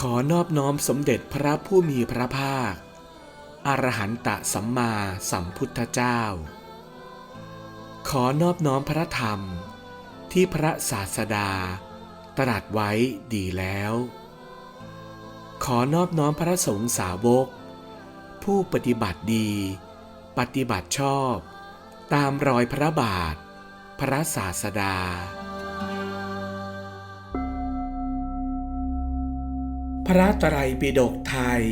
ขอนอบน้อมสมเด็จพระผู้มีพระภาค อรหันตสัมมาสัมพุทธเจ้า ขอนอบน้อมพระธรรมที่พระศาสดา ตรัสไว้ดีแล้ว ขอนอบน้อมพระสงฆ์สาวก ผู้ปฏิบัติดี ปฏิบัติชอบ ตามรอยพระบาท พระศาสดา พระไตรัยปิฎกไทย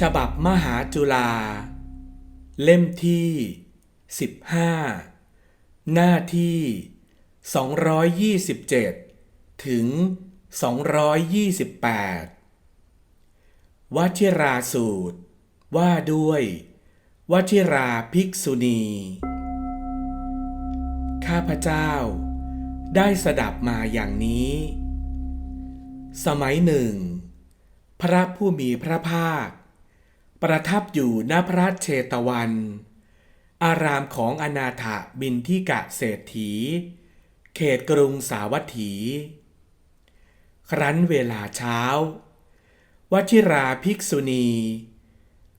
ฉบับมหาจุฬาเล่มที่ 15 หน้าที่ 227 ถึง 228วชิราสูตร ว่าด้วยวชิราภิกษุณี ข้าพเจ้า ได้สดับมาอย่างนี้ สมัยหนึ่ง พระผู้มีพระภาค ประทับอยู่ณพระเชตวัน อารามของอนาถบินทิกะเศรษฐี เขตกรุงสาวัตถี ครั้นเวลาเช้า วชิราภิกษุณี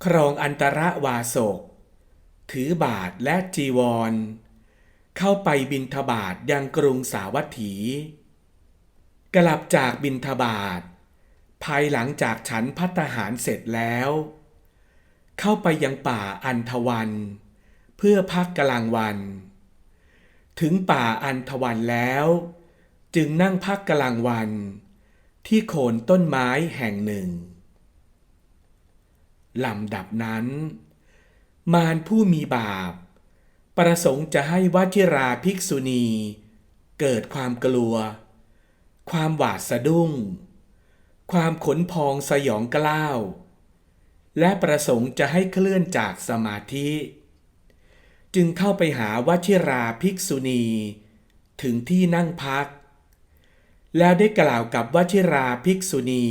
ครองอันตรวาสก ถือบาทและจีวร เข้าไปบินทบาทยังกรุงสาวัตถี กลับจากบินทบาท ภายหลังจากฉันพัตหารเสร็จแล้ว เข้าไปยังป่าอันทวัน เพื่อพักกลางวัน ถึงป่าอันทวันแล้ว จึงนั่งพักกลางวัน ที่โคนต้นไม้แห่งหนึ่งลำดับนั้น มารผู้มีบาป ประสงค์จะให้วัชิราภิกษุณี เกิดความกลัว ความหวาดสะดุ้ง ความขนพองสยองกล้าว และประสงค์จะให้เคลื่อนจากสมาธิ จึงเข้าไปหาวชิราภิกษุณี ถึงที่นั่งพัก แล้วได้กล่าวกับวชิราภิกษุณี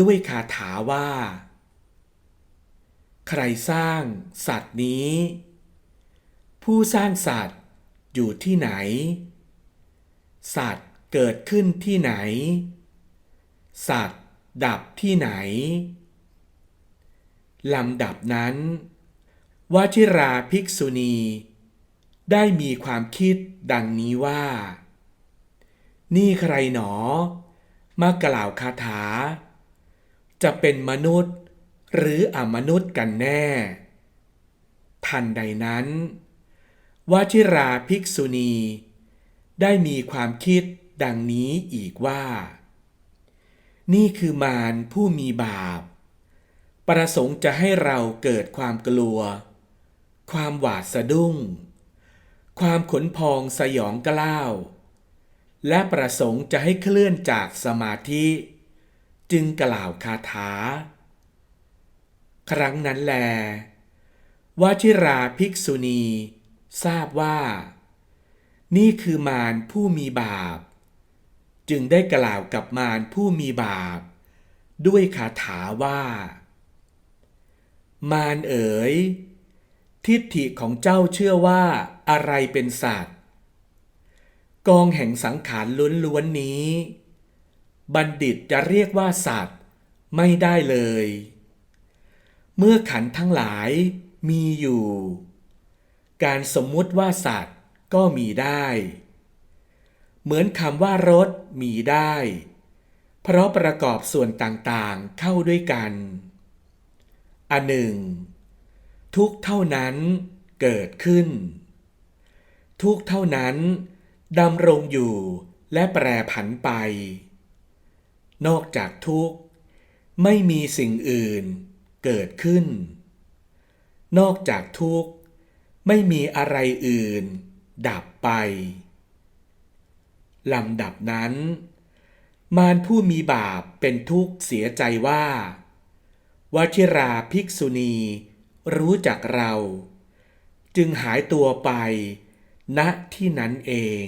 ด้วยคาถาว่า ใครสร้างสัตว์นี้ ผู้สร้างสัตว์อยู่ที่ไหน สัตว์เกิดขึ้นที่ไหน สัตว์ ดับที่ไหน ลำดับนั้นวชิราภิกษุณี ได้มีความคิดดังนี้ว่า นี่ใครหนอ มากล่าวคาถา จะเป็นมนุษย์หรืออมนุษย์กันแน่ ทันใดนั้นวชิราภิกษุณี ได้มีความคิดดังนี้อีกว่า นี่คือมารผู้มีบาป ประสงค์จะให้เราเกิดความกลัว ความหวาดสะดุ้ง ความขนพองสยองกล้าว และประสงค์จะให้เคลื่อนจากสมาธิ จึงกล่าวคาถา ครั้งนั้นแลวชิราภิกษุณี ทราบว่า นี่คือมารผู้มีบาป จึงได้กล่าวกับมารผู้มีบาป ด้วยคาถาว่า มารเอ๋ย ทิฏฐิของเจ้าเชื่อว่าอะไรเป็นสัตว์ กองแห่งสังขารล้วนๆนี้ บัณฑิตจะเรียกว่าสัตว์ไม่ได้เลย เมื่อขันทั้งหลายมีอยู่ การสมมุติว่าสัตว์ก็มีได้ เหมือนคำว่ารถมีได้ เพราะประกอบส่วนต่างๆเข้าด้วยกัน อันหนึ่ง ทุกเท่านั้นเกิดขึ้น ทุกเท่านั้นดำรงอยู่และแปรผันไป นอกจากทุกข์ ไม่มีสิ่งอื่นเกิดขึ้น นอกจากทุกข์ ไม่มีอะไรอื่น ดับไป ลำดับนั้น มารผู้มีบาปเป็นทุกข์เสียใจว่าวชิราภิกษุณี รู้จักเรา จึงหายตัวไป ณที่นั้นเอง